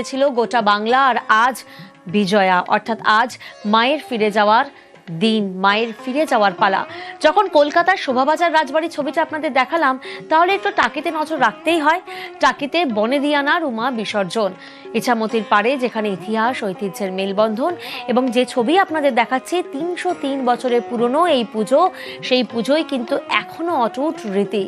ছিল গোটা বাংলা আর আজ বিজয়া, অর্থাৎ আজ মায়ের ফিরে যাওয়ার দিন, মায়ের ফিরে যাওয়ার পালা। যখন কলকাতার শোভাবাজার রাজবাড়ি ছবিটা আপনাদের দেখালাম, তাহলে একটু টাকিতে নজর রাখতেই হয়। টাকিতে বনেদিয়ানার উমা বিসর্জন। ইছামতির পারে যেখানে ইতিহাস, ঐতিহ্যের মেলবন্ধন এবং যে ছবি আপনাদের দেখাচ্ছি, তিনশো তিন বছরের পুরনো এই পুজো, সেই পুজোই কিন্তু এখনও অটুট রীতি।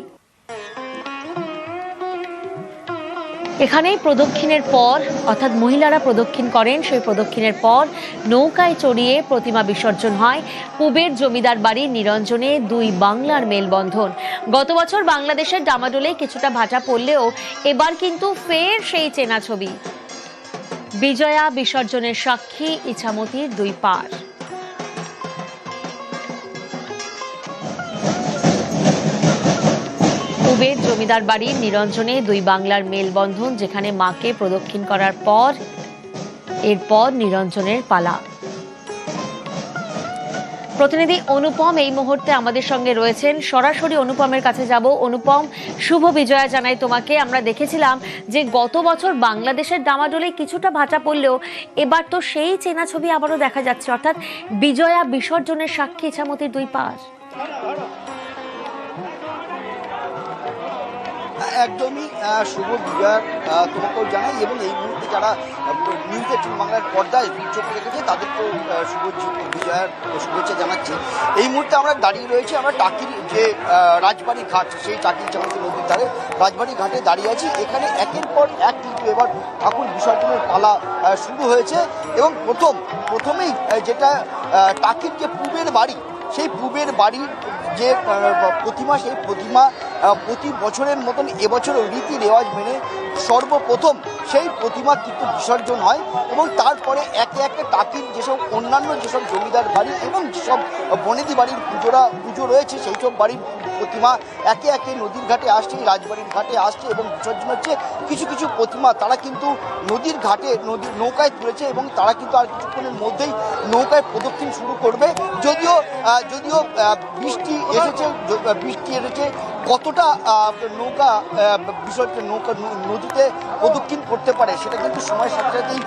এখানেই প্রদক্ষিণের পর, অর্থাৎ মহিলারা প্রদক্ষিণ করেন, সেই প্রদক্ষিণের পর নৌকায় চড়িয়ে প্রতিমা বিসর্জন হয়। পুবের জমিদার বাড়ির নিরঞ্জনে দুই বাংলার মেলবন্ধন। গত বছর বাংলাদেশের ডামাডোলে কিছুটা ভাটা পড়লেও এবার কিন্তু ফের সেই চেনা ছবি। বিজয়া বিসর্জনের সাক্ষী ইছামতির দুই পার। কুবের জমিদার বাড়ির নিরঞ্জনে দুই বাংলার মেলবন্ধন যেখানে মাকে প্রদক্ষিণ করার পর, এরপর নিরঞ্জনের পালা। প্রতিনিধি অনুপম এই মুহূর্তে আমাদের সঙ্গে রয়েছেন। সরাসরি অনুপমের কাছে যাব। অনুপম, শুভ বিজয়া জানাই তোমাকে। আমরা দেখেছিলাম যে গত বছর বাংলাদেশের ডামাডোলে কিছুটা ভাটা পড়লেও এবার তো সেই চেনা ছবি আবারও দেখা যাচ্ছে। অর্থাৎ বিজয়া বিসর্জনের সাক্ষী ইছামতির দুই পাশ একদমই শুভ বিজয় আহ, তোমাকেও জানাই এবং এই মুহূর্তে যারা নিউজ এইটিন বাংলার পর্দায় চোখ রেখেছে তাদেরকেও শুভ বিজয়ার শুভেচ্ছা জানাচ্ছি। এই মুহূর্তে আমরা দাঁড়িয়ে রয়েছি আমরা টাকির যে রাজবাড়ি ঘাট সেই টাকির চামতি নদীর ধারে রাজবাড়ি ঘাটে দাঁড়িয়ে আছি। এখানে একের পর এক কিন্তু এবার ঠাকুর বিসর্জনের পালা শুরু হয়েছে এবং প্রথম প্রথমেই যেটা টাকির যে পূবের বাড়ি সেই পূবের বাড়ির যে প্রতিমা, সেই প্রতিমা প্রতি বছরের মতন এবছর রীতি রেওয়াজ মেনে সর্বপ্রথম সেই প্রতিমা কিন্তু বিসর্জন হয় এবং তারপরে একে একে টাকির যেসব অন্যান্য যেসব জমিদার বাড়ি এবং যেসব বনেদি বাড়ির পুজোরা, পুজো রয়েছে, সেই সব বাড়ির প্রতিমা একে একে নদীর ঘাটে আসছে, রাজবাড়ির ঘাটে আসছে এবং বিসর্জন হচ্ছে। কিছু কিছু প্রতিমা, তারা কিন্তু নদীর ঘাটে, নদীর নৌকায় তুলেছে এবং তারা কিন্তু আর কিছুক্ষণের মধ্যেই নৌকায় প্রদক্ষিণ শুরু করবে। যদিও যদিও বৃষ্টি এসেছে বৃষ্টি এসেছে কতটা নৌকা বিসর্জন নৌকা নদীতে প্রদক্ষিণ করতে পারে সেটা কিন্তু সময়ের সাথে সাথেই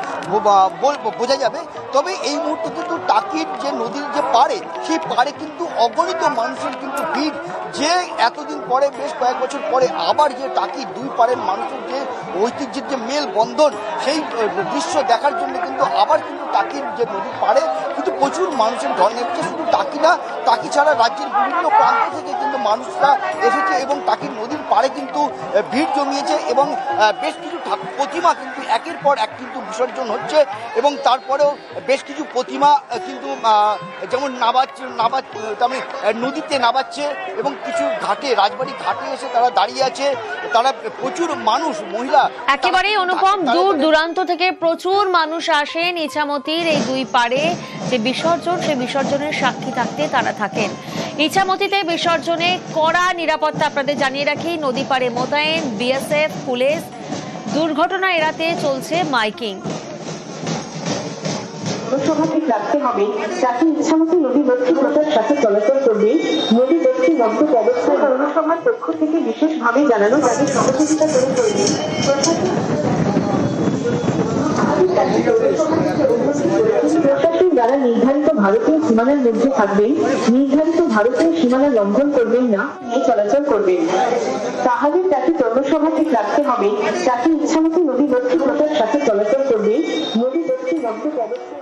বোঝা যাবে। তবে এই মুহূর্তে কিন্তু টাকির যে নদীর যে পাড়ে, সেই পাড়ে কিন্তু অগণিত মানুষের কিন্তু ভিড়। যে এতদিন পরে, বেশ কয়েক বছর পরে আবার যে টাকি দুই পাড়ের মানুষের যে ঐতিহ্যের যে মেল বন্ধন সেই দৃশ্য দেখার জন্য কিন্তু আবার কিন্তু টাকির যে নদীর পাড়ে কিন্তু প্রচুর মানুষের ঢল নেমেছে শুধু টাকি না টাকি ছাড়া রাজ্যের বিভিন্ন প্রান্ত থেকে কিন্তু মানুষরা এসেছে এবং টাকির নদীর পাড়ে কিন্তু ভিড় জমিয়েছে এবং বেশ কিছু প্রতিমা কিন্তু একের পর এক কিন্তু বিসর্জন হচ্ছে এবং তারপরেও বেশ কিছু প্রতিমা কিন্তু যেমন নাবাচ্ছে নাবা তার মানে নদীতে নাবাচ্ছে এবং কিছু ঘাটে, রাজবাড়ি ঘাটে এসে তারা দাঁড়িয়ে আছে। তারা প্রচুর মানুষ মহিলা একেবারেই অনুপম দূর দূরান্ত থেকে প্রচুর মানুষ আসেন ইছামতির এই দুই পারে যে বিসর্জন সেই বিসর্জনের সাক্ষী থাকতে তারা থাকেন। ইছামতিতে বিসর্জনে কড়া নিরাপত্তা আপনাদের জানিয়ে রাখি নদী পাড়ে মোতায়েন বিএসএফ পুলিশ। দুর্ঘটনা এড়াতে চলছে মাইকিং। রাখতে হবে যাতে ইচ্ছামতো নদী চলাচল করবে নদী দক্ষিণ মধ্য ব্যবস্থা পৌরসভার পক্ষ থেকে বিশেষভাবে জানানো যাতে সহযোগিতা করে চলবে প্রশাসন যারা নির্ধারিত ভারতীয় সীমানার মধ্যে থাকবেন, নির্ধারিত ভারতীয় সীমানা লঙ্ঘন করবেন না, নিয়ে চলাচল করবেন। তাহলে তাকে পৌরসভা ঠিক রাখতে হবে। যাতে ইচ্ছামতো নদী দক্ষিণতার সাথে চলাচল করবে। নদী দক্ষিণ মধ্য ব্যবস্থা